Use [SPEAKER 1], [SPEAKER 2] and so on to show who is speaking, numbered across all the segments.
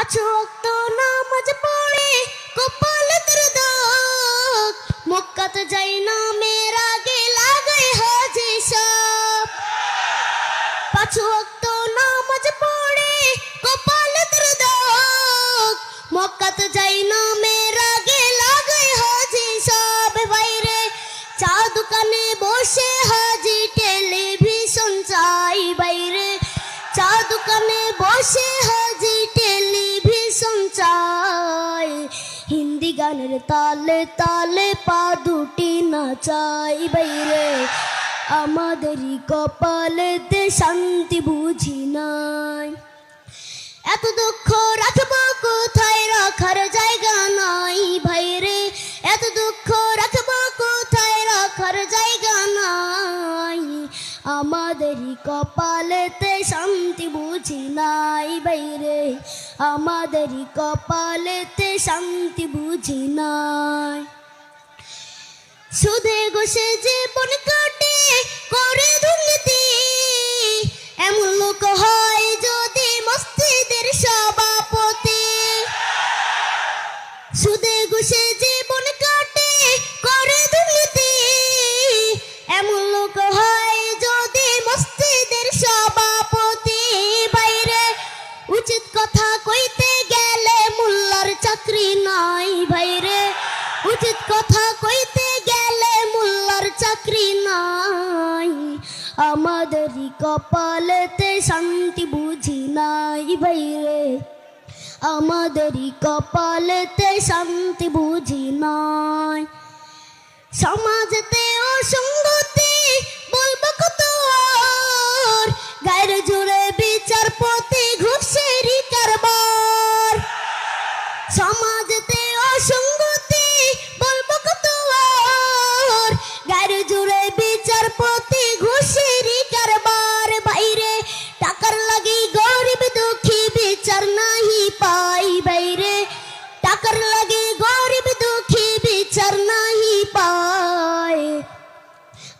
[SPEAKER 1] পাঁচ ওয়াক্ত নামাজ পড়ে কপালে তোর দাগ মক্কাতে যাই না মেরা গে লাগাই হাজি সব পাঁচ ওয়াক্ত নামাজ পড়ে কপালে তোর দাগ মক্কাতে যাই না মেরা গে লাগাই হাজি সব বাইরে চা দোকানে বসে হাজি টেলিভিশন চাই বাইরে চা দোকানে বসে হাজি গানের তালে তালে পা দুটি নাচাই বাইরে। আমাদেরই কপালেতে শান্তি বুঝি নাই। এত দুঃখ রাখব কোথায়? রাখার জায়গা নাই ভাইরে। এত দুঃখ রাখব কোথায়? রাখার জায়গা নাই। আমাদেরই কপালেতে শান্তি বুঝি নাই বাইরে আমাদেরই কপালেতে শান্তি বুঝি নাই। সুদে গোসে জীবন কাটে আমাদেরই কপালেতে শান্তি বুঝি নাই ভাইরে আমাদেরই কপালেতে শান্তি বুঝি নাই। সমাজেতে অসঙ্গতি বলব কত গায়ের জুড়ে বিচারপতি ঘুষেরই কারবার। সমাজেতে অসঙ্গতি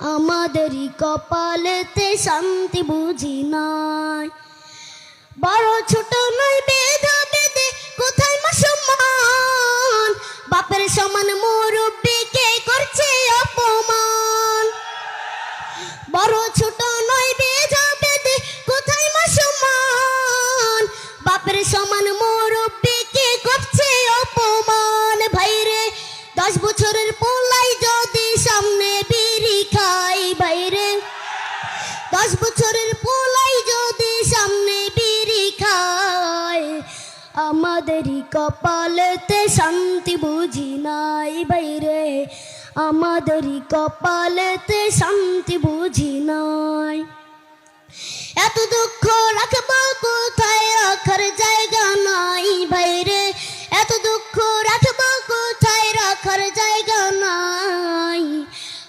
[SPEAKER 1] আমাদেরই কপালেতে শান্তি বুঝি নাই। বড় ছোট নয় বেদা বেদে কোথায় মা সম্মান বাপের সমান মুরব্বীকে করছে অপমান? বড় ছোট নয় বেদা বেদে কোথায় মা সম্মান বাপের সমান আমাদেরই কপালেতে শান্তি বুঝি নাই বাইরে। আমাদেরই কপালেতে শান্তি বুঝি নাই। এত দুঃখ রাখব কোথায়? রাখার জায়গা